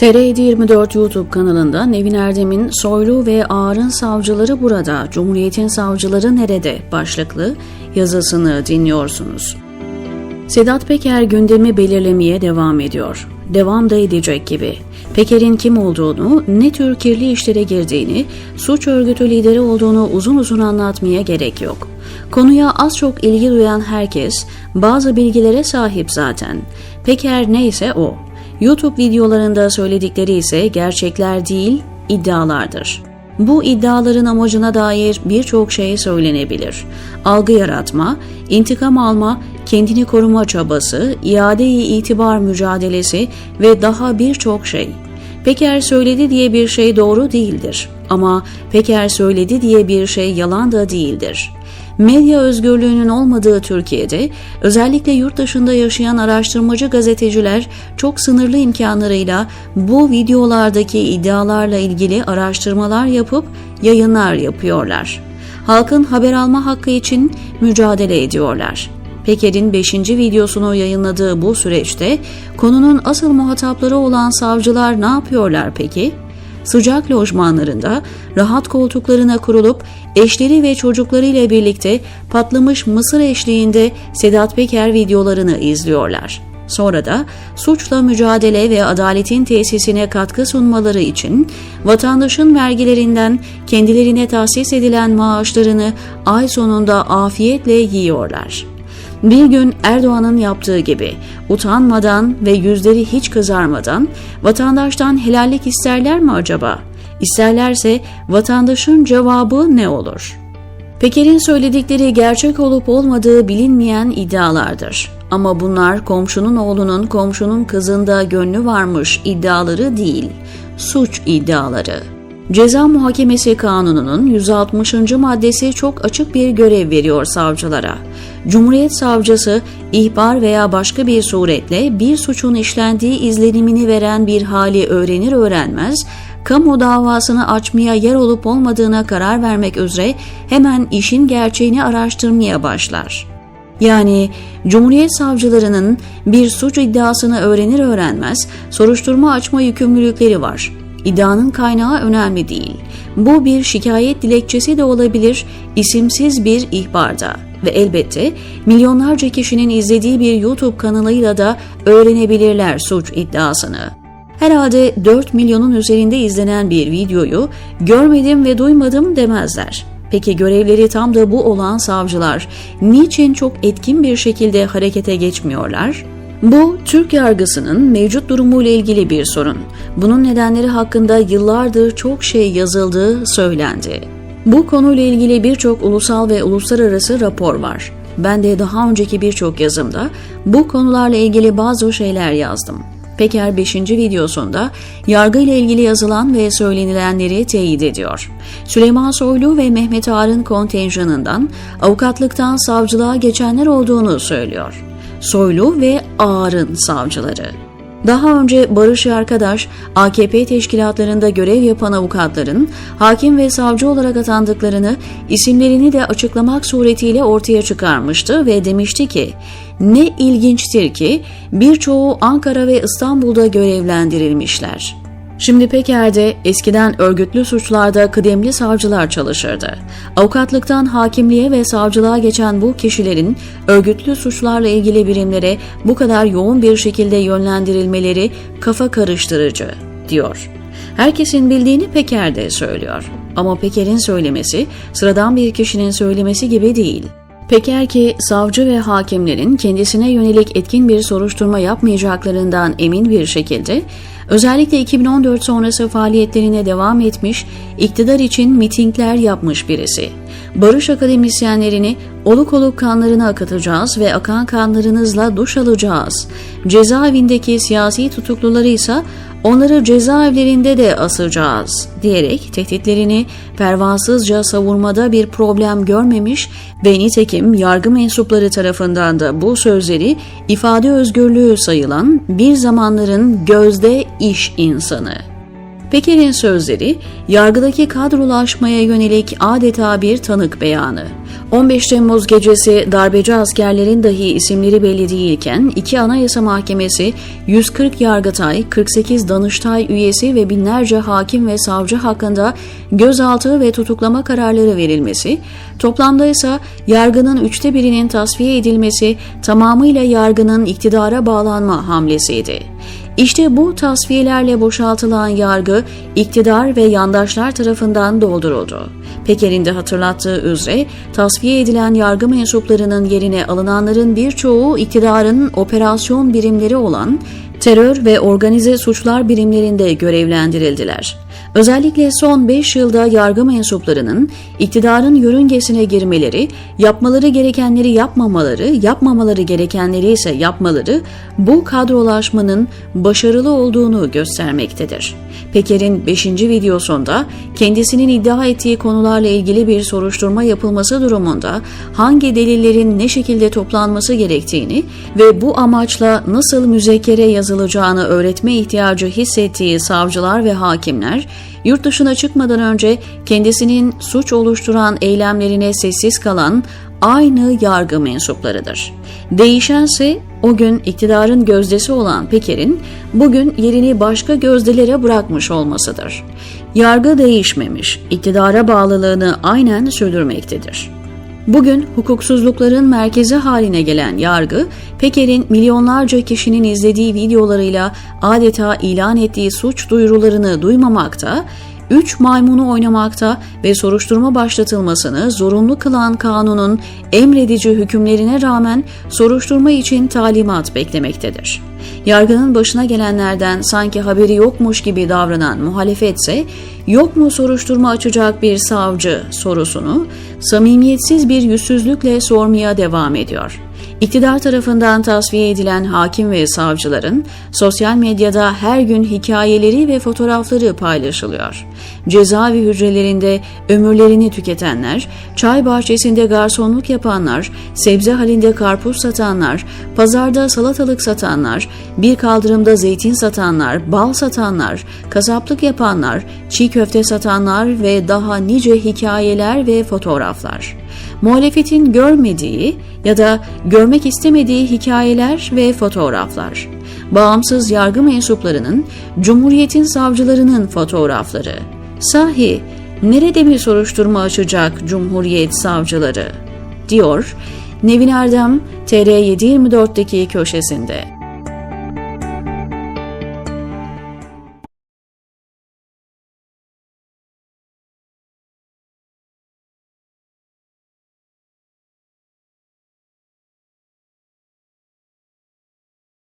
TR724 YouTube kanalında Nevin Erdem'in Soylu ve Ağar'ın savcıları burada, Cumhuriyet'in savcıları nerede başlıklı yazısını dinliyorsunuz. Sedat Peker gündemi belirlemeye devam ediyor. Devam da edecek gibi. Peker'in kim olduğunu, ne tür kirli işlere girdiğini, suç örgütü lideri olduğunu uzun uzun anlatmaya gerek yok. Konuya az çok ilgi duyan herkes bazı bilgilere sahip zaten. Peker neyse o. YouTube videolarında söyledikleri ise gerçekler değil, iddialardır. Bu iddiaların amacına dair birçok şey söylenebilir. Algı yaratma, intikam alma, kendini koruma çabası, iade-i itibar mücadelesi ve daha birçok şey. Peker söyledi diye bir şey doğru değildir. Ama Peker söyledi diye bir şey yalan da değildir. Medya özgürlüğünün olmadığı Türkiye'de özellikle yurt dışında yaşayan araştırmacı gazeteciler çok sınırlı imkanlarıyla bu videolardaki iddialarla ilgili araştırmalar yapıp yayınlar yapıyorlar. Halkın haber alma hakkı için mücadele ediyorlar. Peker'in 5. videosunu yayınladığı bu süreçte konunun asıl muhatapları olan savcılar ne yapıyorlar peki? Sıcak lojmanlarında rahat koltuklarına kurulup eşleri ve çocuklarıyla birlikte patlamış mısır eşliğinde Sedat Peker videolarını izliyorlar. Sonra da suçla mücadele ve adaletin tesisine katkı sunmaları için vatandaşın vergilerinden kendilerine tahsis edilen maaşlarını ay sonunda afiyetle yiyorlar. Bir gün Erdoğan'ın yaptığı gibi utanmadan ve yüzleri hiç kızarmadan vatandaştan helallik isterler mi acaba? İsterlerse vatandaşın cevabı ne olur? Peker'in söyledikleri gerçek olup olmadığı bilinmeyen iddialardır. Ama bunlar komşunun oğlunun komşunun kızında gönlü varmış iddiaları değil, suç iddiaları. Ceza Muhakemesi Kanunu'nun 160. maddesi çok açık bir görev veriyor savcılara. Cumhuriyet savcısı ihbar veya başka bir suretle bir suçun işlendiği izlenimini veren bir hali öğrenir öğrenmez kamu davasını açmaya yer olup olmadığına karar vermek üzere hemen işin gerçeğini araştırmaya başlar. Yani Cumhuriyet savcılarının bir suç iddiasını öğrenir öğrenmez soruşturma açma yükümlülükleri var. İddianın kaynağı önemli değil. Bu bir şikayet dilekçesi de olabilir, isimsiz bir ihbarda ve elbette milyonlarca kişinin izlediği bir YouTube kanalıyla da öğrenebilirler suç iddiasını. Herhalde 4 milyonun üzerinde izlenen bir videoyu görmedim ve duymadım demezler. Peki görevleri tam da bu olan savcılar niçin çok etkin bir şekilde harekete geçmiyorlar? Bu Türk yargısının mevcut durumuyla ilgili bir sorun. Bunun nedenleri hakkında yıllardır çok şey yazıldığı söylendi. Bu konuyla ilgili birçok ulusal ve uluslararası rapor var. Ben de daha önceki birçok yazımda bu konularla ilgili bazı şeyler yazdım. Peker 5. videosunda yargı ile ilgili yazılan ve söylenilenleri teyit ediyor. Süleyman Soylu ve Mehmet Ağar'ın kontenjanından avukatlıktan savcılığa geçenler olduğunu söylüyor. Soylu ve Ağar'ın savcıları. Daha önce Barış Arkadaş, AKP teşkilatlarında görev yapan avukatların hakim ve savcı olarak atandıklarını isimlerini de açıklamak suretiyle ortaya çıkarmıştı ve demişti ki, ne ilginçtir ki birçoğu Ankara ve İstanbul'da görevlendirilmişler. Şimdi Peker'de eskiden örgütlü suçlarda kıdemli savcılar çalışırdı. Avukatlıktan hakimliğe ve savcılığa geçen bu kişilerin örgütlü suçlarla ilgili birimlere bu kadar yoğun bir şekilde yönlendirilmeleri kafa karıştırıcı, diyor. Herkesin bildiğini Peker de söylüyor. Ama Peker'in söylemesi sıradan bir kişinin söylemesi gibi değil. Peker ki savcı ve hakimlerin kendisine yönelik etkin bir soruşturma yapmayacaklarından emin bir şekilde özellikle 2014 sonrası faaliyetlerine devam etmiş, iktidar için mitingler yapmış birisi. Barış akademisyenlerini oluk oluk kanlarını akıtacağız ve akan kanlarınızla duş alacağız. Cezaevindeki siyasi tutukluları ise onları cezaevlerinde de asacağız diyerek tehditlerini pervasızca savurmada bir problem görmemiş ve nitekim yargı mensupları tarafından da bu sözleri ifade özgürlüğü sayılan bir zamanların gözde iş insanı. Peker'in sözleri, yargıdaki kadrolaşmaya yönelik adeta bir tanık beyanı. 15 Temmuz gecesi darbeci askerlerin dahi isimleri belli değilken iki Anayasa Mahkemesi 140 yargıtay, 48 danıştay üyesi ve binlerce hakim ve savcı hakkında gözaltı ve tutuklama kararları verilmesi, toplamda ise yargının üçte birinin tasfiye edilmesi tamamıyla yargının iktidara bağlanma hamlesiydi. İşte bu tasfiyelerle boşaltılan yargı iktidar ve yandaşlar tarafından dolduruldu. Peker'in de hatırlattığı üzere tasfiye edilen yargı mensuplarının yerine alınanların birçoğu iktidarın operasyon birimleri olan terör ve organize suçlar birimlerinde görevlendirildiler. Özellikle son 5 yılda yargı mensuplarının iktidarın yörüngesine girmeleri, yapmaları gerekenleri yapmamaları, yapmamaları gerekenleri ise yapmaları bu kadrolaşmanın başarılı olduğunu göstermektedir. Peker'in 5. videosunda kendisinin iddia ettiği konularla ilgili bir soruşturma yapılması durumunda hangi delillerin ne şekilde toplanması gerektiğini ve bu amaçla nasıl müzekkere yazılacağını öğretme ihtiyacı hissettiği savcılar ve hakimler yurt dışına çıkmadan önce kendisinin suç oluşturan eylemlerine sessiz kalan aynı yargı mensuplarıdır. Değişense o gün iktidarın gözdesi olan Peker'in bugün yerini başka gözdelere bırakmış olmasıdır. Yargı değişmemiş, iktidara bağlılığını aynen sürdürmektedir. Bugün hukuksuzlukların merkezi haline gelen yargı, Peker'in milyonlarca kişinin izlediği videolarıyla adeta ilan ettiği suç duyurularını duymamakta, üç maymunu oynamakta ve soruşturma başlatılmasını zorunlu kılan kanunun emredici hükümlerine rağmen soruşturma için talimat beklemektedir. Yargının başına gelenlerden sanki haberi yokmuş gibi davranan muhalefetse yok mu soruşturma açacak bir savcı sorusunu samimiyetsiz bir yüzsüzlükle sormaya devam ediyor. İktidar tarafından tasfiye edilen hakim ve savcıların sosyal medyada her gün hikayeleri ve fotoğrafları paylaşılıyor. Cezaevi hücrelerinde ömürlerini tüketenler, çay bahçesinde garsonluk yapanlar, sebze halinde karpuz satanlar, pazarda salatalık satanlar, bir kaldırımda zeytin satanlar, bal satanlar, kasaplık yapanlar, çiğ köfte satanlar ve daha nice hikayeler ve fotoğraflar. Muhalefetin görmediği ya da görmek istemediği hikayeler ve fotoğraflar. Bağımsız yargı mensuplarının, Cumhuriyet'in savcılarının fotoğrafları. Sahi nerede bir soruşturma açacak Cumhuriyet savcıları? diyor Nevin Erdem TR724'deki köşesinde.